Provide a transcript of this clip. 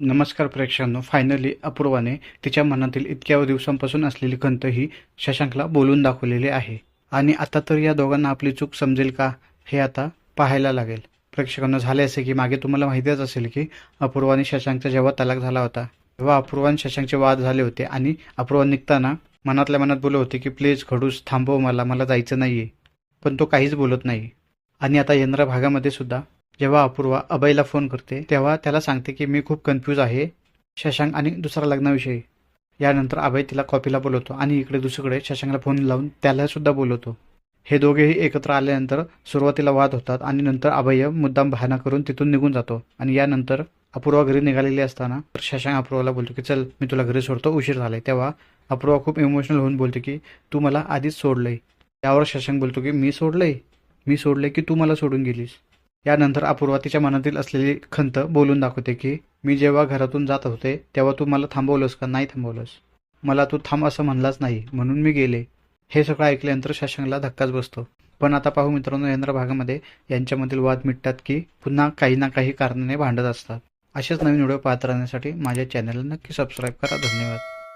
नमस्कार प्रेक्षकांनो फायनली अपूर्वाने तिच्या मनातील इतक्या दिवसांपासून असलेली खंत ही शशांकला बोलून दाखवलेली आहे. आणि आता तर या दोघांना आपली चूक समजेल का हे आता पाहायला लागेल. प्रेक्षकांना झाले असे की मागे तुम्हाला माहितीच असेल की अपूर्वा आणि शशांकचा जेव्हा तलाक झाला होता तेव्हा अपूर्वा आणि शशांकचे वाद झाले होते आणि अपूर्वा निघताना मनातल्या मनात बोलत होते की प्लीज खडूस थांबव मला मला जायचं नाहीये. पण तो काहीच बोलत नाही. आणि आता यंद्रा भागामध्ये सुद्धा जेव्हा अपूर्वा अभयला फोन करते तेव्हा त्याला सांगते की मी खूप कन्फ्यूज आहे शशांक आणि दुसऱ्या लग्नाविषयी. यानंतर अभय तिला कॉपीला बोलवतो आणि इकडे दुसरीकडे शशांकला फोन लावून त्याला सुद्धा बोलवतो. हे दोघेही एकत्र आल्यानंतर सुरुवातीला वाद होतात आणि नंतर अभय मुद्दाम बहाणा करून तिथून निघून जातो. आणि यानंतर अपूर्वा घरी निघालेली असताना शशांक अपूर्वाला बोलतो की चल मी तुला घरी सोडतो उशीर झालाय. तेव्हा अपूर्वा खूप इमोशनल होऊन बोलते की तू मला आधीच सोडलंय. त्यावर शशांक बोलतो की मी सोडलंय? मी सोडलंय की तू मला सोडून गेलीस? यानंतर अपूर्वा तिच्या मनातील असलेली खंत बोलून दाखवते की मी जेव्हा घरातून जात होते तेव्हा तू मला थांबवलंस का नाही थांबवलंस? मला तू थांब असं म्हणलाच नाही म्हणून मी गेले. हे सगळं ऐकल्यानंतर शशांकला धक्काच बसतो. पण आता पाहू मित्रांनो यंत्र भागामध्ये यांच्यामधील वाद मिटतात की पुन्हा काही ना काही कारणाने भांडत असतात. असेच नवीन व्हिडिओ पाहत राहण्यासाठी माझ्या चॅनलला नक्की सबस्क्राईब करा. धन्यवाद.